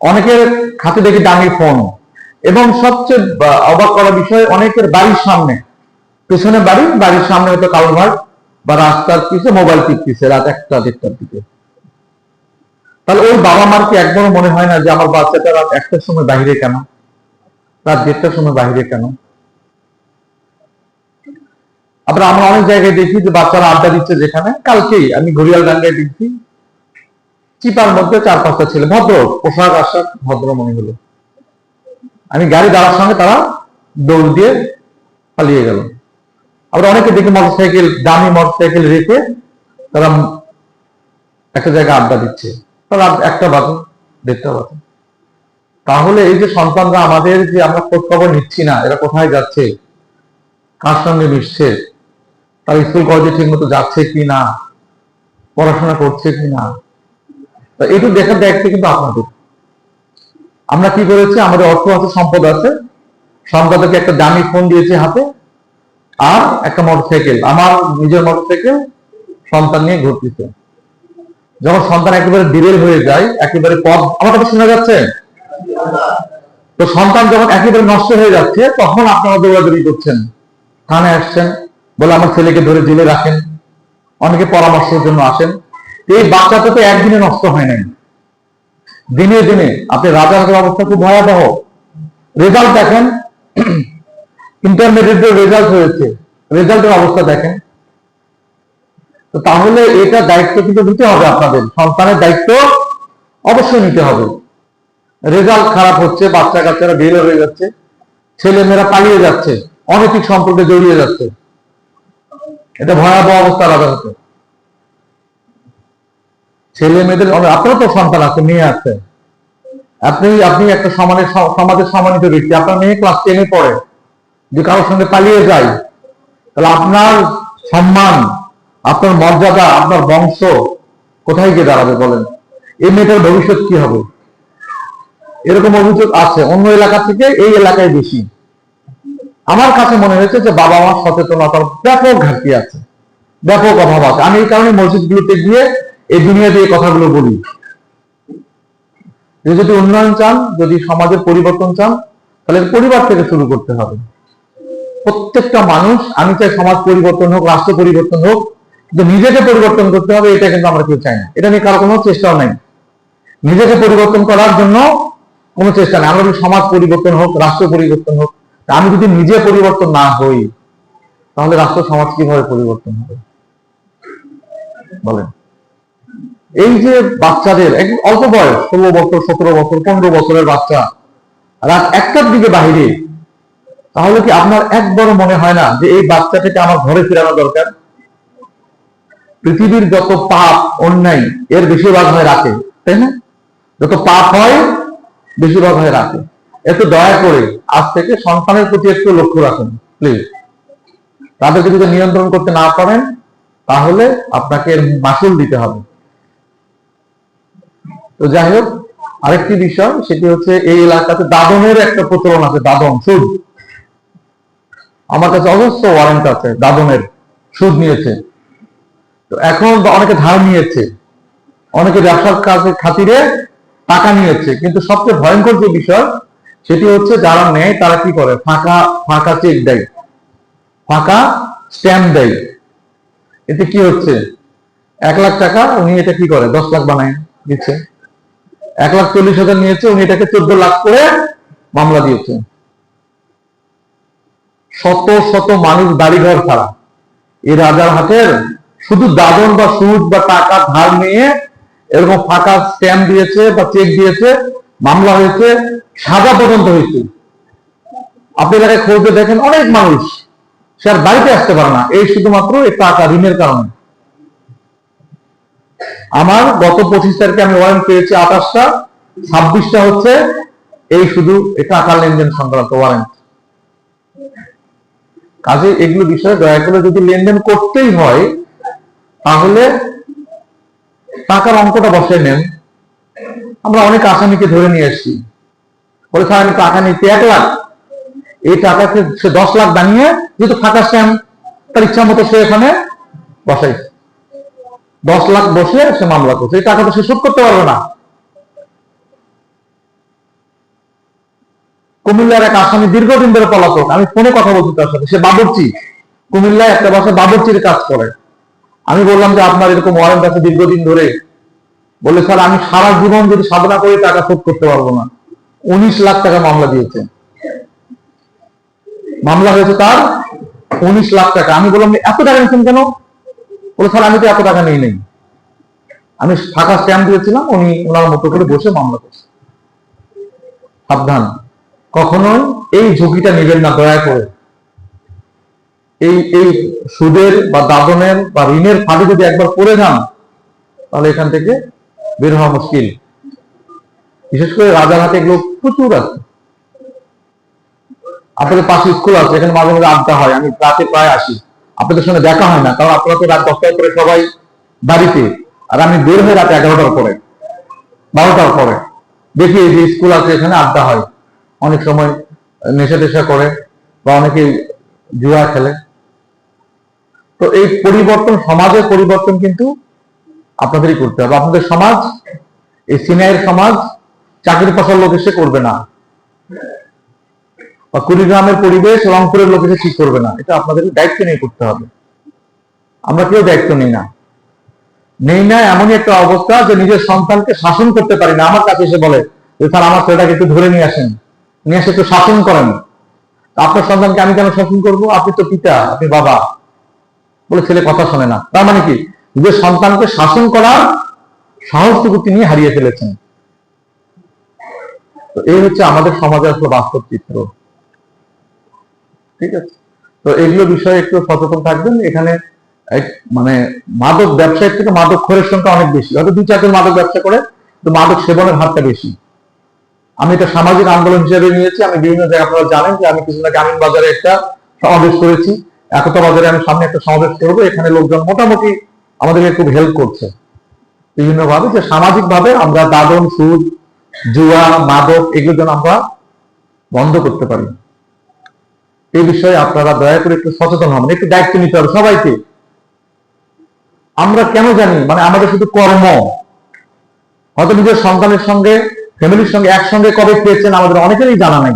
অনেকের হাতে দেখি দামি ফোন এবং সবচেয়ে অবাক করা বিষয়, অনেকের বাড়ির সামনে। পেছনে বাড়ি, বাড়ির সামনে হয়তো কালভার্ট বা রাস্তার পিছে মোবাইল টিপতেছে রাত একটা, দেড়টার দিকে। তাহলে ওই বাবা মার কি একবারও মনে হয় না যে আমার বাচ্চাটা রাত একটার সময় বাইরে কেন? রাত দেড়টার সময় বাইরে কেন? আবার আমরা অনেক জায়গায় দেখি যে বাচ্চারা আড্ডা দিচ্ছে যেখানে। কালকেই আমি ঘড়িয়াল ডাঙ্গায় দেখছি চিপার মধ্যে চার পাঁচটা ছেলে। ভদ্র, পোশাক আশাক, ভদ্র মনে হলো। আমি গাড়ি দাঁড়ার সঙ্গে তারা দৌড় দিয়ে পালিয়ে গেল। আবার অনেকে দেখি মোটরসাইকেল দামি মোটরসাইকেল রেখে তারা একটা জায়গায় আড্ডা দিচ্ছে। তারা একটা বাজে, দেড়টা বাজে। তাহলে এই যে সন্তানরা আমাদের যে আমরা খোঁজ খবর নিচ্ছি না, এরা কোথায় যাচ্ছে, কার সঙ্গে মিশছে, তারা স্কুল কলেজে ঠিক মতো যাচ্ছে কি না, পড়াশোনা করছে কি না এটু দেখার দায়িত্ব কিন্তু আপনাদের। আমরা কি করেছি? আমাদের অর্থ আছে সম্পদ আছে। সম্পদকে একটা দামি ফোন দিয়েছি হাতে, আর একটা মোটরসাইকেল আমার নিজের মোটরসাইকেল সন্তান নিয়ে ঘুরতেছে। যখন সন্তান একেবারে দূরের হয়ে যায়, একেবারে পথ, আমার কথা শোনা যাচ্ছে? তো সন্তান যখন একেবারে নষ্ট হয়ে যাচ্ছে, তখন আপনারা দৌড়াদৌড়ি করছেন। থানায় আসছেন, বলে আমার ছেলেকে ধরে জেলে রাখেন। অনেকে পরামর্শের জন্য আসেন। এই বাচ্চাটা তো একদিনে নষ্ট হয় নাই। দিনে দিনে। আপনি রাজার অবস্থা খুব ভয়াবহ। রেজাল্ট দেখেন। ইন্টারমিডিয়েটের রেজাল্ট হয়েছে রেজাল্টের অবস্থা দেখেন। তো তাহলে এটা দায়িত্ব কিন্তু নিতে হবে আপনাদের। সন্তানের দায়িত্ব অবশ্যই নিতে হবে। রেজাল্ট খারাপ হচ্ছে, বাচ্চা কাচ্চারা বের হয়ে যাচ্ছে ছেলে মেয়েরা পালিয়ে যাচ্ছে, অনৈতিক সম্পর্কে জড়িয়ে যাচ্ছে। এটা ভয়াবহ অবস্থা রাজাঘাটে ছেলে মেয়েদের আপনারও তো সন্তান আছে, মেয়ে আছে। আপনি আপনি একটা সমানের সমাজের সম্মানিত ব্যক্তি, আপনার মেয়ে ক্লাস টেনে পড়ে যে কারোর সঙ্গে পালিয়ে যায়, তাহলে আপনার সম্মান, আপনার মর্যাদা, আপনার বংশ কোথায় গিয়ে দাঁড়াবে বলেন? এই মেয়েটার ভবিষ্যৎ কি হবে? এরকম অভিযোগ আছে, অন্য এলাকা থেকে এই এলাকায় বেশি। আমার কাছে মনে হয়েছে যে বাবা মার সচেতনতার ব্যাপক ঘাটতি আছে, ব্যাপক অভাব আছে। আমি এই কারণে মসজিদগুলোতে গিয়ে এই দুনিয়া দিয়ে কথাগুলো বলি। যদি উন্নয়ন চান, যদি সমাজের পরিবর্তন চান, তাহলে পরিবার থেকে শুরু করতে হবে। প্রত্যেকটা মানুষ, আমি চাই সমাজ পরিবর্তন হোক, রাষ্ট্র পরিবর্তন হোক, কিন্তু নিজেকে পরিবর্তন করতে হবে, এটা কিন্তু আমরা কেউ চাই না। এটা নিয়ে কারও কোনো চেষ্টাও নাই। নিজেকে পরিবর্তন করার জন্য কোনো চেষ্টা নেই। আমরা যদি সমাজ পরিবর্তন হোক, রাষ্ট্র পরিবর্তন হোক আমি যদি নিজে পরিবর্তন না হই, তাহলে রাষ্ট্র সমাজ কীভাবে পরিবর্তন হবে? বলেন। এই যে বাচ্চাদের অল্প বয়স, ষোলো বছর, সতেরো বছর, পনেরো বছরের বাচ্চা, রাত একটার দিকে বাহিরে, তাহলে কি আপনার একবারও মনে হয় না যে এই বাচ্চাটাকে আমার ঘরে ফেরানো দরকার? পৃথিবীর যত পাপ, অন্যায়, এর বেশিরভাগ হয় রাতে, তাই না? যত পাপ হয়, বেশিরভাগ হয় রাতে। একটু দয়া করে আজ থেকে সন্তানের প্রতি একটু লক্ষ্য রাখুন প্লিজ তাদেরকে যদি নিয়ন্ত্রণ করতে না পারেন, তাহলে আপনাকে এর মাসুল দিতে হবে। তো যাই হোক, আরেকটি বিষয়, সেটি হচ্ছে এই এলাকাতে দাদনের একটা প্রচলন আছে, দাদন, সুদ। আমার কাছে অজস্র ওয়ারেন্ট আছে, দাদনের সুদ নিয়েছে। তো এখন অনেকে ধার নিয়েছে, অনেকে ব্যবসার কাজে খাতিরে টাকা নিয়েছে, কিন্তু সবচেয়ে ভয়ঙ্কর যে বিষয়, সেটি হচ্ছে যারা নেয়, তারা কি করে? ফাঁকা ফাঁকা চেক দেয়। ফাঁকা স্ট্যাম্প দেয়। এতে কি হচ্ছে? এক লাখ টাকা উনি এটা কি করে? দশ লাখ বানায় দিচ্ছে। এক লাখ চল্লিশ হাজার নিয়েছে, উনি এটাকে চোদ্দ লাখ করে মামলা দিয়েছে। শত শত মানুষ বাড়িঘর ছাড়া। এই রাজার হাটের শুধু দাদন বা সুদ বা টাকা ধার নিয়ে এরকম ফাঁকা স্ট্যাম্প দিয়েছে বা চেক দিয়েছে, মামলা হয়েছে, সাজা পর্যন্ত হয়েছে। আপনি এলাকায় খোঁজে দেখেন অনেক মানুষ, সে আর বাড়িতে আসতে পারে না। এই শুধুমাত্র এই টাকা ঋণের কারণে। আমার গত পঁচিশ তারিখে আমি ওয়ারেন্ট পেয়েছি আঠাশটা, ছাব্বিশটা হচ্ছে এই শুধু টাকা লেনদেন সংক্রান্ত ওয়ারেন্ট কাজে এগুলো বিষয়ে দয়া করে যদি লেনদেন করতেই হয়, তাহলে টাকার অঙ্কটা বসে নেন। আমরা অনেক আসামিকে ধরে নিয়ে এসেছি। বলে, স্যার, আমি টাকা নিতে এক লাখ। এই টাকাকে সে দশ লাখ বানিয়ে যেহেতু ফাঁকা স্ট্যাম্প, তার ইচ্ছা মতো সে এখানে বসাইছে। দশ লাখ বসে সে মামলা করছে। এই টাকা তো সে শোধ করতে পারবে না। কুমিল্লার এক আসামি দীর্ঘদিন ধরে পলাতক। আমি ফোনে কথা বলছি তার সাথে। সে বাবরচি। কুমিল্লায় একটা বাসায় বাবরচির কাজ করে। আমি বললাম যে, আপনার এরকম ওয়ারেন্ট আছে দীর্ঘদিন ধরে। বলে স্যার, আমি সারা জীবন যদি সাধনা করে, টাকা শোধ করতে পারব না। উনিশ লাখ টাকা মামলা দিয়েছে। মামলা হয়েছে তার উনিশ লাখ টাকা। আমি বললাম, এত টাকা নিয়েছেন কেন? বলে, স্যার, আমি তো এত টাকা নেই নেই। আমি ফাঁকা স্ট্যাম্প দিয়েছিলাম, উনি ওনার মতো করে বসে মামলা করছে সাবধান। কখনোই এই ঝুঁকিটা নেবেন না, দয়া করে। এই এই সুদের বা দাদনের বা ঋণের ফাঁদে যদি একবার পড়ে যান, তাহলে এখান থেকে বের হওয়া মুশকিল। বিশেষ করে রাজারহাটে এগুলো প্রচুর আছে। আপনাদের পাশে স্কুল আছে, এখানে মাঝে মাঝে আড্ডা হয়, আমি রাতে প্রায় আসি। আপনাদের সঙ্গে দেখা হয় না, কারণ আপনারা তো রাত দশটার পরে সবাই বাড়িতে, আর আমি বের হয়ে রাত এগারোটার পরে, বারোটার পরে। দেখি যে স্কুল আছে, এখানে আড্ডা হয়। অনেক সময় নেশা টেশা করে, বা অনেকে জুয়া খেলে। তো এই পরিবর্তন, সমাজের পরিবর্তন কিন্তু আপনাদেরই করতে হবে। আপনাদের সমাজ, এই সিনাইয়ের সমাজ, চাকরি পাশার লোক এসে করবে না। বা কুড়িগ্রামের পরিবেশ রংপুরের লোক এসে ঠিক করবে না? এটা আপনাদের দায়িত্ব নিয়ে করতে হবে। আমরা কেউ দায়িত্ব নেই না। নেই না এমনই একটা অবস্থা যে নিজের সন্তানকে শাসন করতে পারি না। আমার কাছে এসে বলে যে, স্যার, আমার ছেলেটাকে একটু ধরে নিয়ে আসেন। নিয়ে এসে একটু শাসন করেন। আপনার সন্তানকে আমি কেন শাসন করব? আপনি তো পিতা, আপনি বাবা। বলে ছেলে কথা শোনে না। তার মানে কি? নিজের সন্তানকে শাসন করার সাহসটুকু তিনি হারিয়ে ফেলেছেন। তো এই হচ্ছে আমাদের সমাজের আসলে বাস্তব চিত্র। ঠিক আছে? তো এগুলো বিষয়ে একটু সচেতন থাকবেন। এখানে মানে মাদক ব্যবসায়ীর থেকে মাদক খোরের সংখ্যা অনেক বেশি। হয়তো দুই চারজন মাদক ব্যবসা করে তো মাদক সেবনের হারটা বেশি। আমি এটা সামাজিক আন্দোলন হিসেবে নিয়েছি। আমি বিভিন্ন জায়গায় আপনারা জানেন যে আমি কিছুদিন আগে আমিন বাজারে একটা সমাবেশ করেছি। একতা বাজারে আমি সামনে একটা সমাবেশ করব। এখানে লোকজন মোটামুটি আমাদেরকে খুব হেল্প করছে। বিভিন্ন ভাবে যে সামাজিক ভাবে আমরা দাদন, সুদ, জুয়া, মাদক এগুলো যেন আমরা বন্ধ করতে পারি। এই বিষয়ে আপনারা দয়া করে একটু সচেতন হবেন একটু দায়িত্ব নিতে হবে সবাইকে। আমরা কেন জানি মানে আমাদের শুধু কর্ম। হয়তো নিজের সন্তানের সঙ্গে, ফ্যামিলির সঙ্গে একসঙ্গে কবে খেয়েছেন আমাদের অনেকেরই জানা নাই।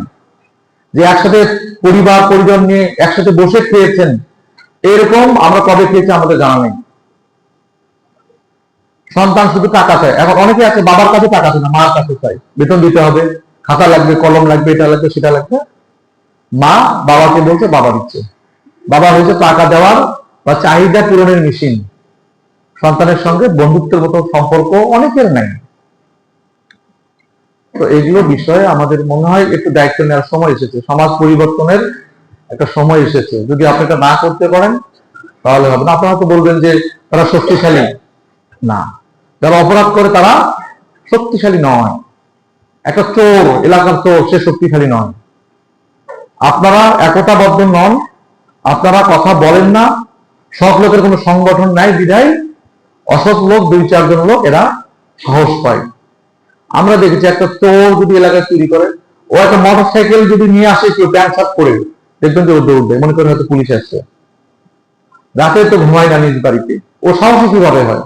যে একসাথে পরিবার, পরিজন নিয়ে একসাথে বসে খেয়েছেন, এরকম আমরা কবে খেয়েছি আমাদের জানা নেই। সন্তান শুধু টাকা চায়। এখন অনেকে আছে, বাবার কাছে টাকা চায় না, মার কাছে চাই বেতন দিতে হবে, খাতা লাগবে, কলম লাগবে, এটা লাগবে, সেটা লাগবে। মা বাবাকে বলছে, বাবা দিচ্ছে। বাবা হয়েছে টাকা দেওয়ার বা চাহিদা পূরণের মেশিন সন্তানের সঙ্গে বন্ধুত্বের মতো সম্পর্ক অনেকের নাই। তো এগুলো বিষয়ে আমাদের মনে হয় একটু দায়িত্ব নেওয়ার সময় এসেছে। সমাজ পরিবর্তনের একটা সময় এসেছে। যদি আপনি এটা না করতে পারেন, তাহলে হবে না। আপনারা তো বলবেন যে তারা শক্তিশালী। না। যারা অপরাধ করে তারা শক্তিশালী নয়। একটা চোর, এলাকার চোর, সে শক্তিশালী নয়। আপনারা একতাবদ্ধ নন, আপনারা কথা বলেন না, সৎ লোকের কোনো সংগঠন নাই, বিধায় অসৎ লোক, দুই চারজন লোক এরা সাহস পায়। আমরা দেখেছি একটা চোর যদি এলাকায় চুরি করে, ও একটা মোটর সাইকেল যদি নিয়ে আসে, কেউ প্যান্ট শার্ট করে দেখবেন যে ও দৌড়বে মনে করেন হয়তো পুলিশ আসছে। রাতে তো ঘুমায় না নিজ বাড়িতে, ও সাহসী কীভাবে হয়?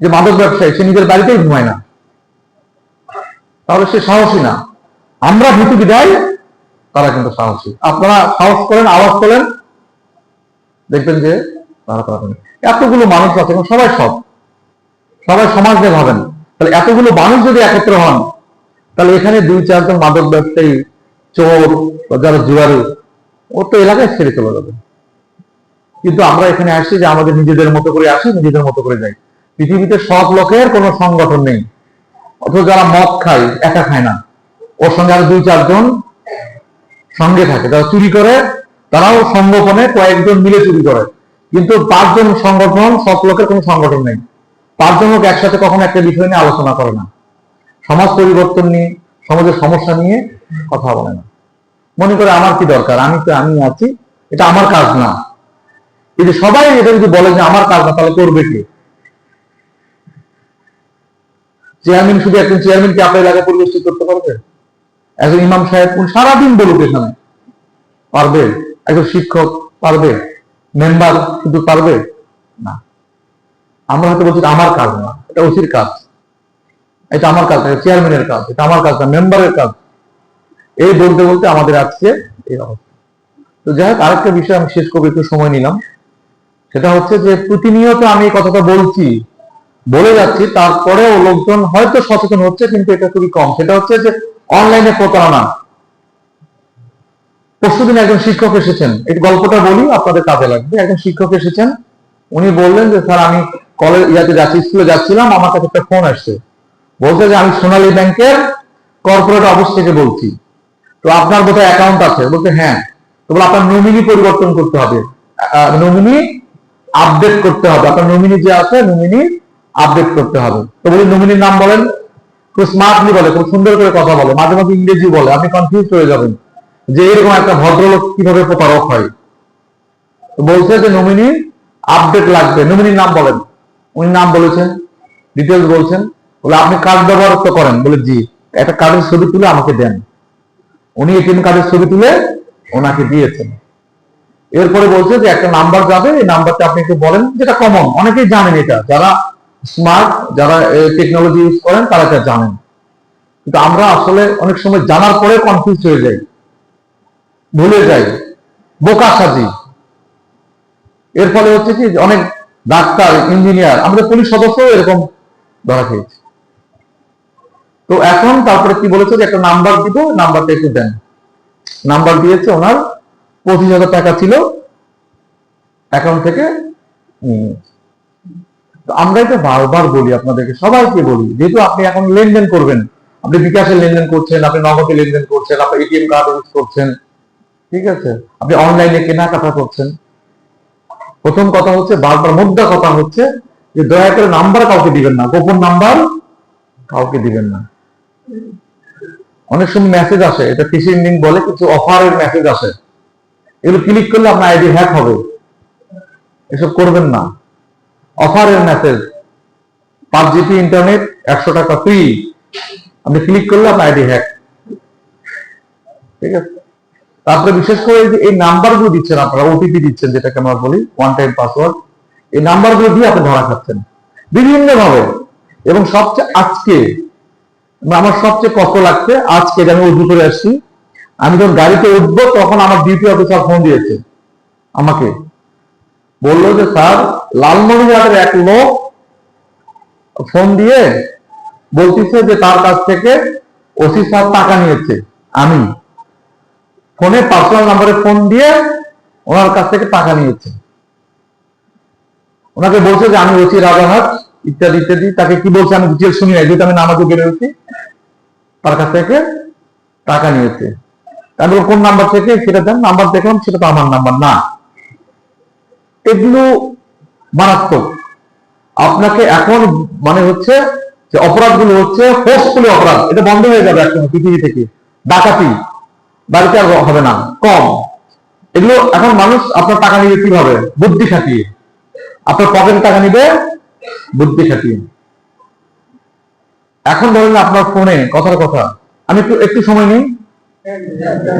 যে মাদক ব্যবসায়ী, সে নিজের বাড়িতেই ঘুমায় না। তাহলে সে সাহসী না। আমরা ভীতু বিদায় তারা কিন্তু সাহসী আপনারা সাহস করেন, আওয়াজ করেন দেখবেন যে তারা পারবেন এতগুলো মানুষ আছে সবাই সব সবাই সমাজ নিয়ে ভাবেন। তাহলে এতগুলো মানুষ যদি একত্র হন, তাহলে এখানে দুই, চারজন মাদক ব্যবসায়ী, চোর বা যারা জুয়ারু, ও তো এলাকায় ছেড়ে চলে যাবে। কিন্তু আমরা এখানে আসি যে আমাদের নিজেদের মতো করে আসি, নিজেদের মতো করে যাই। পৃথিবীতে সব লোকের কোনো সংগঠন নেই। অথচ যারা মদ খায়, একা খায় না। ওর সঙ্গে আরও দুই, চারজন সঙ্গে থাকে। যারা চুরি করে, তারাও সংগঠনে কয়েকজন মিলে চুরি করে। কিন্তু পাঁচজন সংগঠন, সব লোকের কোনো সংগঠন নেই। পাঁচজন লোক একসাথে কখনো একটা বিষয় নিয়ে আলোচনা করে না। সমাজ পরিবর্তন নিয়ে, সমাজের সমস্যা নিয়ে কথা বলে না। মনে করে আমার কি দরকার? আমি তো, আমি আছি। এটা আমার কাজ না। এই যে সবাই এটা যদি বলে যে আমার কাজ না, তাহলে করবে কে? চেয়ারম্যান শুধু একজন চেয়ারম্যান কি আপনার এলাকায় পরিবেশ করতে পারবে? একজন ইমাম সাহেব কোন সারাদিন বলুক এখানে। পারবে? একজন শিক্ষক পারবে? মেম্বার শুধু পারবে? না। আমরা হয়তো বলছি আমার কাজ না। এটা ওসির কাজ। এটা আমার কাজ না। চেয়ারম্যানের কাজ। এটা আমার কাজ না। মেম্বারের কাজ। এই বলতে বলতে আমাদের আজকে এই অবস্থা। তো যাই হোক, আরেকটা বিষয় আমি শেষ করব, একটু সময় নিলাম। সেটা হচ্ছে যে প্রতিনিয়ত আমি কথাটা বলছি, বলে যাচ্ছি, তারপরেও লোকজন হয়তো সচেতন হচ্ছে, কিন্তু এটা খুবই কম। সেটা হচ্ছে যে অনলাইনে প্রতারণা। পরশুদিন একজন শিক্ষক এসেছেন। এই গল্পটা বলি, আপনাদের কাজে লাগবে। একজন শিক্ষক এসেছেন। উনি বললেন যে, স্যার, আমি কলেজ ইয়াতে যাচ্ছি স্কুলে যাচ্ছিলাম, আমার কাছে একটা ফোন আসছে। বলছে যে, আমি সোনালী ব্যাংকের কর্পোরেট অফিস থেকে বলছি। তো আপনার বোধহয় অ্যাকাউন্ট আছে? বলতে হ্যাঁ। তো বলে, আপনার নমিনি পরিবর্তন করতে হবে। নমিনি আপডেট করতে হবে। আপনার নমিনি যে আছে নমিনি আপডেট করতে হবে। তো বলি নমিনির নাম বলেন। খুব স্মার্টলি বলে, খুব সুন্দর করে কথা বলে, মাঝে মাঝে ইংরেজি বলে, আপনি কনফিউজ হয়ে যাবেন যে এরকম একটা ভদ্রলোক কীভাবে প্রতারক হয়। বলছে যে নমিনি আপডেট লাগবে। নমিনির নাম বলেন। উনি নাম বলেছেন ডিটেলস বলছেন। বলে, আপনি কার্ড ব্যবহার তো করেন। বলে, জি, একটা কার্ডের ছবি তুলে আমাকে দেন। উনি এটিএম কার্ডের ছবি তুলে ওনাকে দিয়েছেন। এরপরে বলছে যে একটা নাম্বার যাবে, এই নাম্বারটা আপনি একটু বলেন, যেটা কমন অনেকেই জানেন এটা। যারা স্মার্ট যারা টেকনোলজি ইউজ করেন, তারা এটা জানেন। কিন্তু আমরা আসলে অনেক সময় জানার পরে কনফিউজ হয়ে যাই। ভুলে যাই। বোকা সাজি এর ফলে হচ্ছে কি, অনেক ডাক্তার ইঞ্জিনিয়ার আমাদের পুলিশ সদস্য এরকম ধরা খেয়েছে। তো এখন তারপরে কি বলেছে যে একটা নাম্বার দিব নাম্বারটা একটু দেন। নাম্বার দিয়েছে ওনার পঁচিশ হাজার টাকা ছিল অ্যাকাউন্ট থেকে নিয়ে। তো আমরা এটা বারবার বলি আপনাদেরকে, সবাইকে বলি, যেহেতু আপনি এখন লেনদেন করবেন, আপনি বিকাশে লেনদেন করছেন, আপনি নগদে লেনদেন করছেন, আপনি এটিএম কার্ড ইউজ করছেন, ঠিক আছে? আপনি অনলাইনে কেনাকাটা করছেন। প্রথম কথা হচ্ছে, বারবার মুদ্রা কথা হচ্ছে, যে দয়া করে নাম্বার কাউকে দিবেন না, গোপন নাম্বার কাউকে দিবেন না। অনেক সময় মেসেজ আসে, এটা ফিশিং লিঙ্ক বলে, কিছু অফারের মেসেজ আসে। এগুলো ক্লিক করলে আপনার আইডি হ্যাক হবে। এসব করবেন না। অফারের মেসেজ পাঁচ জিবি ইন্টারনেট একশো টাকা ফ্রি আপনি ক্লিক করলে আপনার আইডি হ্যাক ঠিক আছে? তারপরে বিশেষ করে এই নাম্বারগুলো দিচ্ছেন আপনারা ওটিপি দিচ্ছেন, যেটাকে আমরা বলি ওয়ান টাইম পাসওয়ার্ড এই নাম্বারগুলো দিয়ে আপনি ধরা খাচ্ছেন। বিভিন্ন ভাবে এবং সবচেয়ে আজকে, আমার সবচেয়ে কষ্ট লাগছে, আজকে আমি উদ্ভূত করে আসছি, আমি যখন গাড়িতে উঠবো, তখন আমার ডিউটি অফিসার ফোন দিয়েছে, আমাকে। বলল যে, স্যার, লালমনিরহাটের এক লোক ফোন দিয়ে বলতেছে যে, তার কাছ থেকে ওসি স্যার টাকা নিয়েছে, আমি। ফোনে পার্সোনাল নাম্বারে ফোন দিয়ে ওনার কাছ থেকে টাকা নিয়েছে। ওনাকে বলছে যে, আমি ওসি রাজারহাট, ইত্যাদি ইত্যাদি। তাকে কি বলছে আমি ডিটেল শুনি যেহেতু আমি নামাজে বেরোচ্ছি তার কাছ থেকে টাকা নিয়েছে। তারপর কোন নাম্বার থেকে? সেটা দেন, নাম্বার দেখলাম, সেটা তো আমার নাম্বার না। এগুলো মারাত্মক। আপনাকে এখন মানে হচ্ছে যে অপরাধগুলো হচ্ছে ফোর্সফুলি অপরাধ। এটা বন্ধ হয়ে যাবে এখন পৃথিবী থেকে। ডাকাতি। বাড়িতে আর হবে না। কম। এগুলো এখন মানুষ আপনার টাকা নিবে কীভাবে? বুদ্ধি খাটিয়ে। আপনার পকেটে টাকা নিবে, বুদ্ধি খাটিয়ে। এখন ধরেন আপনার ফোনে কথার কথা। আমি একটু একটু সময় নিই।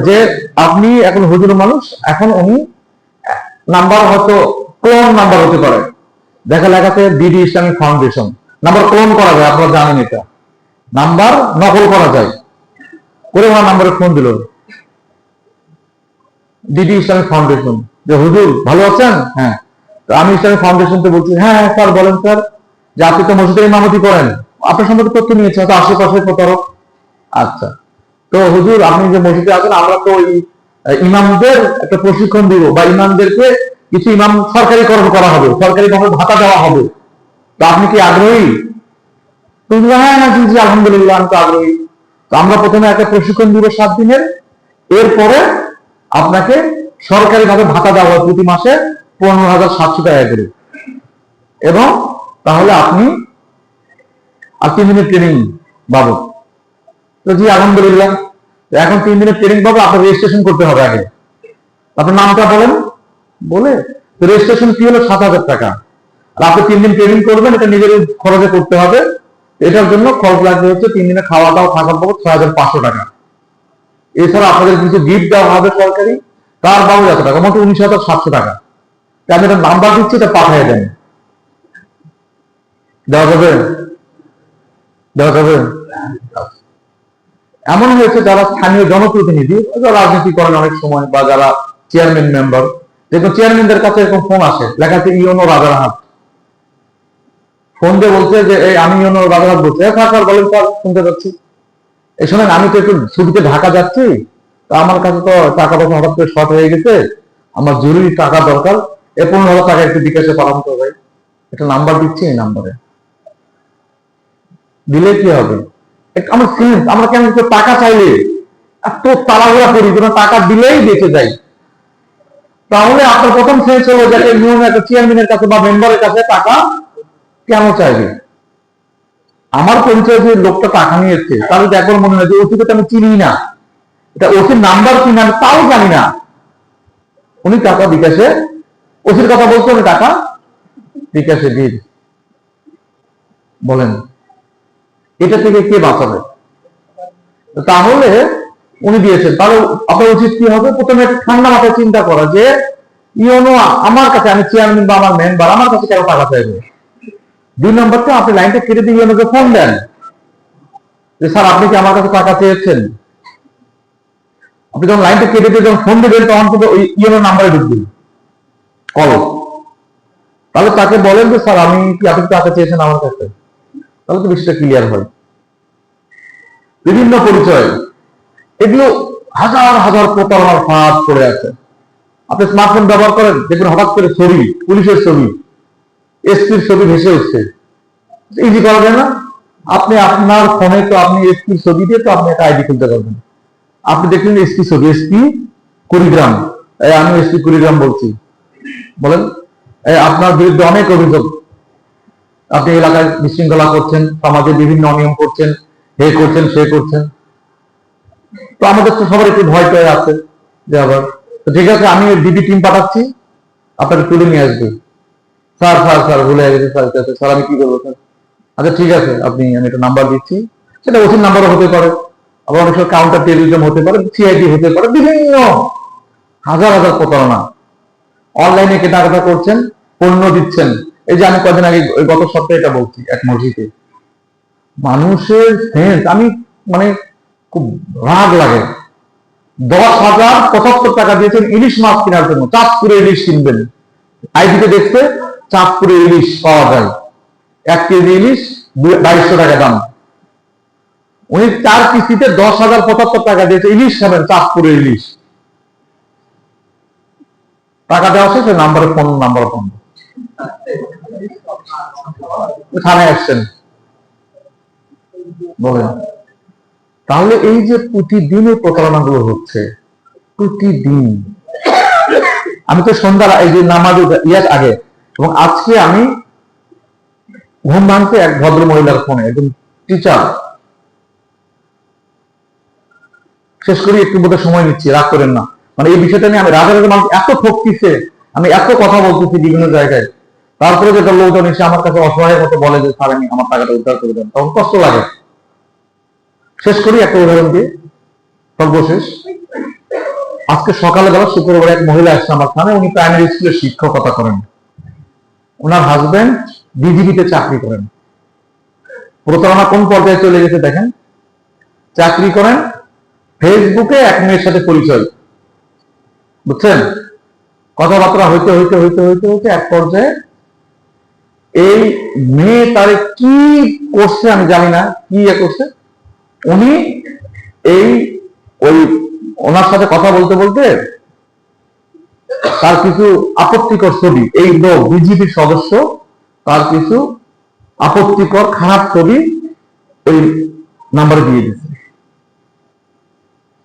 যে আপনি এখন হুজুর মানুষ, এখন উনি নাম্বার হয়তো ক্লোন নাম্বার হতে পারে। দেখা লেখাতে DD Islamic foundation number clone করা যায় আপনারা জানেন এটা। নাম্বার নকল করা যায়। করে ওনার নাম্বারে ফোন দিল। ডিডি ইসলামিক ফাউন্ডেশন যে হুজুর ভালো আছেন? হ্যাঁ। তো আমি ইসলামিক ফাউন্ডেশন তো বলছি হ্যাঁ হ্যাঁ, স্যার বলেন স্যার। যে আপনি তো মসজিদের ইমামতি করেন। আপনার সম্পর্কে তথ্য নিয়েছেন হয়তো আশেপাশে প্রতারক। আচ্ছা। তো হুজুর আপনি যে মসজিদে আছেন আমরা তো ওই ইমামদের একটা প্রশিক্ষণ দিব বা ইমামদেরকে কিছু ইমাম সরকারিকরণ করা হবে সরকারি ভাবে ভাতা দেওয়া হবে। তো আপনি কি আগ্রহী? তুমি হ্যাঁ হ্যাঁ জি আলহামদুলিল্লাহ, আমি তো আগ্রহী। তো আমরা প্রথমে একটা প্রশিক্ষণ দিব সাত দিনের, এরপরে আপনাকে সরকারি ভাবে ভাতা দেওয়া হয় প্রতি মাসে পনেরো হাজার সাতশো টাকা করে। এবং তাহলে আপনি আর তিন দিনের ট্রেনিং বাবদ। তো জি, আলহামদুলিল্লাহ। এখন তিন দিনের ট্রেনিং পাবো আপনার রেজিস্ট্রেশন করতে হবে আগে। আপনার নামটা বলেন। বলে রেজিস্ট্রেশন ফি হলো সাত হাজার টাকা। আর আপনি তিন দিন ট্রেনিং করবেন, এটা নিজের খরচে করতে হবে। এটার জন্য খরচ লাগবে হচ্ছে তিন দিনে খাওয়া দাওয়া, থাকার পাবো ছয় হাজার পাঁচশো টাকা। এছাড়া আপনাদের কিছু গিফট দেওয়া হবে সরকারি, তার বাবু এত টাকা, মোট উনিশ হাজার সাতশো টাকা। আমি একটা নাম্বার দিচ্ছি, এটা পাঠিয়ে দেন। দেওয়া যাবে? দেওয়া যাবে? এমন হয়েছে যারা স্থানীয় জনপ্রতিনিধি রাজনীতি করেন অনেক সময়, বা যারা চেয়ারম্যান মেম্বার দেখুন চেয়ারম্যানদের কাছে এরকম ফোন আসে, লেখা আছে ইউনো রাজারহাট। ফোন দিয়ে বলছে যে, এই আমি ইউনো রাজারহাট বলছি। স্যার স্যার, বলেন, স্যার, শুনতে পাচ্ছি। এই সময় আমি তো একটু ছুটিতে ঢাকা যাচ্ছি, তা আমার কাছে তো টাকা পয়সা হঠাৎ করে শর্ট হয়ে গেছে, আমার জরুরি টাকা দরকার, এ পনেরো হাজার টাকা একটু বিকাশে তো ভাই। একটা নাম্বার দিচ্ছি এই নাম্বারে দিলে কি হবে? আমার সেন্স আমরা কেন টাকা চাইলে? এত তাড়াহুড়া করি টাকা দিলেই বেঁচে যাই। তাহলে আপনার প্রথম সেন্স হলো যে একটা চেয়ারম্যানের কাছে বা মেম্বারের কাছে টাকা কেন চাইবে? আমার পরিচয় যে লোকটা টাকা নিয়েছে তাহলে তো একবার মনে হয় যে তো আমি চিনি না, এটা ওসির নাম্বার কিনা আমি তাও জানি না। উনি টাকা বিকাশে ওসির কথা বলতে হবে, টাকা বিকাশে দিয়ে বলেন। এটা থেকে কে বাঁচাবে? তাহলে উনি দিয়েছেন। তাহলে আপনার উচিত কি হবে? প্রথমে একটা ঠান্ডা মাথায় চিন্তা করা যে ইউনো আমার কাছে আমি চেয়ারম্যান বা আমার মেম্বার আমার কাছে কেন টাকা চাইবে? দুই নম্বরটা, আপনি লাইনটা কেটে দিয়ে ইউনোকে ফোন দেন। যে, স্যার, আপনি কি আমার কাছে টাকা চেয়েছেন? আপনি যখন লাইনটা কেটে দিয়ে যখন ফোন দেবেন, তখন কিন্তু ওই ইউনো নাম্বারে ঢুকবেন কল তাহলে তাকে বলেন যে, স্যার আমি কি, আপনি টাকা চেয়েছেন আমার কাছে? তাহলে তো বিষয়টা ক্লিয়ার হয়। বিভিন্ন পরিচয়। এগুলো হাজার হাজার প্রতারণার ফাঁদ পড়ে আছে। আপনি স্মার্টফোন ব্যবহার করেন, দেখবেন হঠাৎ করে ছবি, পুলিশের ছবি, এসপির ছবি ভেসে উঠছে। ইজি করা যায় না। আপনি আপনার ফোনে তো আপনি এসপির ছবি দিয়ে তো আপনি একটা আইডি খুলতে পারবেন। আপনি দেখলেন এসপি ছবি, এসপি কুড়িগ্রাম। আমি এসপি কুড়িগ্রাম বলছি। বলেন। আপনার বিরুদ্ধে অনেক অভিযোগ। আপনি এলাকায় বিশৃঙ্খলা করছেন সমাজে বিভিন্ন অনিয়ম করছেন হে করছেন সে করছেন। তো আমাদের তো সবার একটু ভয় টয় আছে যে আবার। ঠিক আছে আমি ডিবি টিম পাঠাচ্ছি আপনাকে তুলে নিয়ে আসবে। স্যার স্যার স্যার ভুলে গেছে স্যার স্যার, আমি কি করব স্যার? আচ্ছা ঠিক আছে আপনি আমি একটা নাম্বার দিচ্ছি। সেটা ওসির নাম্বারও হতে পারে আবার অনেক সময় কাউন্টার টেলিভিশন হতে পারে সিআইডি হতে পারে বিভিন্ন হাজার হাজার প্রতারণা। অনলাইনে কেনাকাটা করছেন পণ্য দিচ্ছেন। এই যে আমি কদিন আগে গত সপ্তাহে এটা বলছি এক মসজিদে, মানুষের সেন্স আমি মানে খুব রাগ লাগে। দশ হাজার পঁচাত্তর টাকা দিয়েছেন ইলিশ মাছ কেনার জন্য, চাঁদপুরে ইলিশ কিনবেন। আইডিতে দেখতে চাঁদপুরে ইলিশ পাওয়া যায়। এক কেজি ইলিশ বাইশশো টাকা দাম। উনি চার কিস্তিতে দশ হাজার পঁচাত্তর টাকা দিয়েছে, ইলিশ খাবেন চাঁদপুরে ইলিশ। টাকা দেওয়া শেষে নাম্বারে ফোন নাম্বার ফোন থানায় আসছেন। বলেন। তাহলে এই যে প্রতিদিন এই প্রতারণাগুলো হচ্ছে, প্রতিদিন। আমি তো সন্ধ্যার এই যে নামাজ ইয়ার আগে, এবং আজকে আমি ঘুম ভাঙতে এক ভদ্র মহিলার ফোনে, একজন টিচার শেষ করি, একটু বোধহয় সময় নিচ্ছি, রাগ করেন না। মানে এই বিষয়টা নিয়ে আমি রাজা মানুষ এত ঠকতিছে, আমি এত কথা বলতেছি বিভিন্ন জায়গায়। তারপরে যেটা লোকজন এসে আমার কাছে অসহায়ের মতো বলে যে, স্যার, আমি আমার টাকাটা উদ্ধার করে দেন। তখন কষ্ট লাগে। শেষ করি একটা উদাহরণ দিয়ে। সর্বশেষ। আজকে সকালবেলা শুক্রবার এক মহিলা আসছে আমার স্থানে উনি প্রাইমারি স্কুলের শিক্ষকতা করেন। ওনার হাজবেন্ড বিজিবিতে চাকরি করেন। প্রতারণা কোন পর্যায়ে চলে গেছে দেখেন। চাকরি করেন ফেসবুকে এক মেয়ের সাথে পরিচয়। বুঝছেন? কথাবার্তা হইতে হইতে হইতে হইতে হইতে এক পর্যায়ে এই মেয়ে তারে কি করছে আমি জানি না, কি ইয়ে করছে? উনি এই ওই ওনার সাথে কথা বলতে বলতে তার কিছু আপত্তিকর ছবি, এই লোক বিজেপির সদস্য, তার কিছু আপত্তিকর, খারাপ ছবি ওই নাম্বারে দিয়ে দিচ্ছে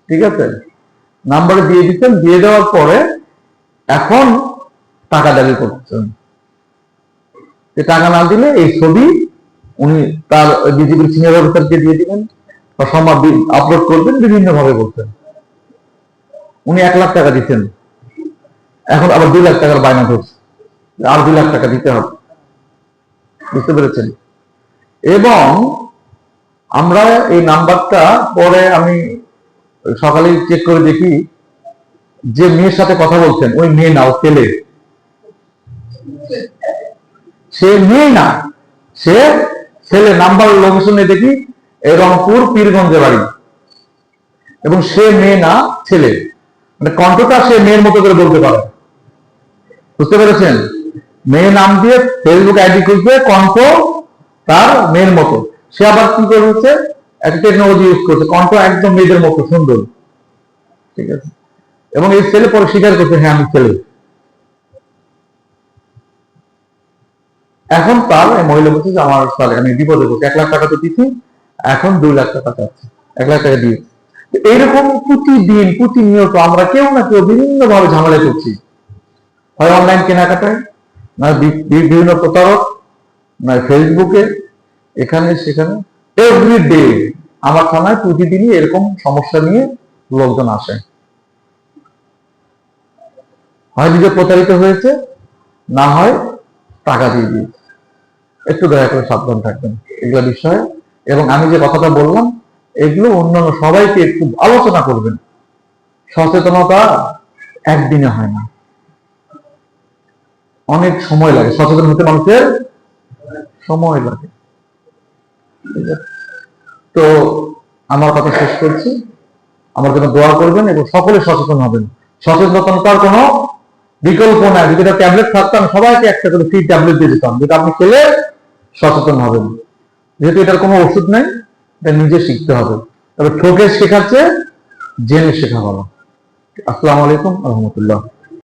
ঠিক আছে? নাম্বারে দিয়ে দিচ্ছেন দিয়ে দেওয়ার পরে এখন টাকা দাবি করছেন। যে টাকা না দিলে এই ছবি উনি তার বিজেপির সিনিয়র অফিসারকে দিয়ে দিবেন বা সংবাদ আপলোড করবেন বিভিন্ন ভাবে করতেন উনি এক লাখ টাকা দিচ্ছেন এখন আবার দুই লাখ টাকার বায়না ধরছে। আর দুই লাখ টাকা দিতে হবে। বুঝতে পেরেছেন? এবং আমরা এই নাম্বারটা পরে আমি সকালে চেক করে দেখি যে মেয়ের সাথে কথা বলছেন, ওই মেয়ে না ও ছেলে। সে মেয়ে না, সে ছেলে নাম্বার লোকেশনে দেখি রংপুর পীরগঞ্জে বাড়ি। এবং সে মেয়ে না, ছেলে। মানে কণ্ঠটা সে মেয়ের মতো করে বলতে পারে। বুঝতে পেরেছেন? মেয়ে নাম দিয়ে ফেসবুক আইডি খুলছে, কণ্ঠ তার মেয়ের মতো। সে আবার কি করেছে? একটা টেকনোলজি ইউজ করছে। কণ্ঠ একদম মেয়েদের মতো, সুন্দর। ঠিক আছে? এবং এই ছেলে পরে স্বীকার করছে হ্যাঁ আমি ছেলে। এখন তার মহিলা বলছে যে, আমার সালে আমি বিপদে বলছি এক লাখ টাকা তো দিচ্ছি, এখন দুই লাখ টাকা চাচ্ছে, এক লাখ টাকা দিয়ে। তো এইরকম প্রতিদিন, প্রতিনিয়ত আমরা কেউ না কেউ বিভিন্ন ভাবে ঝামেলা করছি। হয় অনলাইন কেনাকাটায়, না বিভিন্ন প্রতারক, না ফেসবুকে, এখানে সেখানে। এভরি ডে আমার থানায় প্রতিদিনই এরকম সমস্যা নিয়ে লোকজন আসে। হয় নিজে প্রতারিত হয়েছে, না হয় টাকা দিয়ে দিয়েছে একটু দয়া করে সাবধান থাকবেন এগুলো বিষয়ে। এবং আমি যে কথাটা বললাম, এগুলো অন্যান্য সবাইকে একটু আলোচনা করবেন। সচেতনতা একদিনে হয় না। অনেক সময় লাগে। সচেতন হতে মানুষের সময় লাগে। তো আমার কথা শেষ করছি। আমার জন্য দোয়া করবেন এবং সকলে সচেতন হবেন। সচেতনতার কোনো বিকল্প না যদি এটা ট্যাবলেট থাকতাম, সবাইকে একটা করে ফ্রি ট্যাবলেট দিয়ে দিতাম, যেটা আপনি খেলে সচেতন হবেন। যেহেতু এটার কোনো ওষুধ নেই, এটা নিজে শিখতে হবে। তবে ঠোকে শেখাচ্ছে জেনে শেখা ভালো। আসসালামু আলাইকুম রহমতুল্লাহ